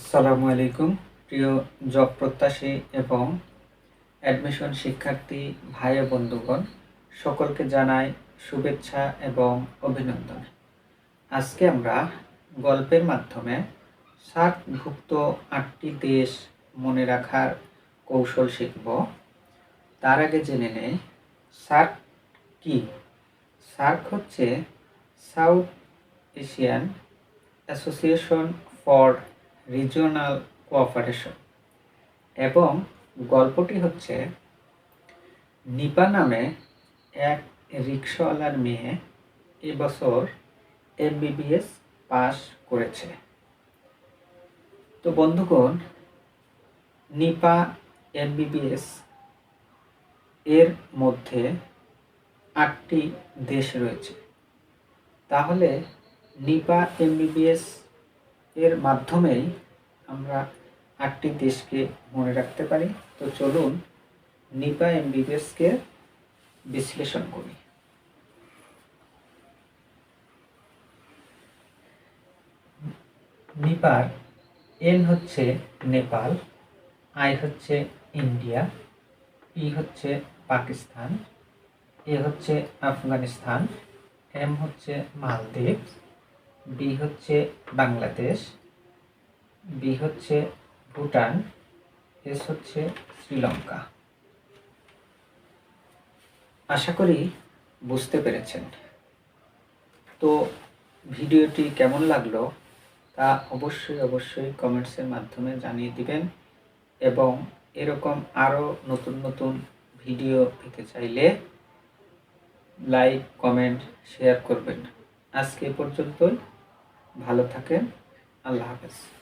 আসসালামু আলাইকুম, প্রিয় জব প্রত্যাশী এবং অ্যাডমিশন শিক্ষার্থী ভাই বন্ধুগণ, সকলকে জানাই শুভেচ্ছা এবং অভিনন্দন। আজকে আমরা গল্পের মাধ্যমে সার্কভুক্ত আটটি দেশ মনে রাখার কৌশল শিখব। তার আগে জেনে নেই, সার্ক কি? সার্ক হচ্ছে South Asian Association for Regional Cooperation এবং গল্পটি হচ্ছে, নিপা নামে এক রিক্সাওয়ালার মেয়ে এবছর এমবিবিএস পাস করেছে। তো বন্ধুগণ, নিপা এমবিবিএস এর মধ্যে আটটি দেশ রয়েছে। তাহলে নিপা এমবিবিএস এর মাধ্যমেই আমরা আটটি দেশকে মনে রাখতে পারি। তো চলুন নিপা এমবিবিএসকে বিশ্লেষণ করি। নিপার এন হচ্ছে নেপাল, আই হচ্ছে ইন্ডিয়া, পি হচ্ছে পাকিস্তান, এ হচ্ছে আফগানিস্তান, এম হচ্ছে মালদ্বীপ বি হচ্ছে বাংলাদেশ, বি হচ্ছে ভুটান, এস হচ্ছে শ্রীলঙ্কা। আশা করি বুঝতে পেরেছেন। তো ভিডিওটি কেমন লাগল তা অবশ্যই অবশ্যই কমেন্টসের মাধ্যমে জানিয়ে দিবেন এবং এরকম আরও নতুন নতুন ভিডিও পেতে চাইলে লাইক কমেন্ট শেয়ার করবেন। আজকে পর্যন্তই। ভালো থাকেন। আল্লাহ হাফেজ।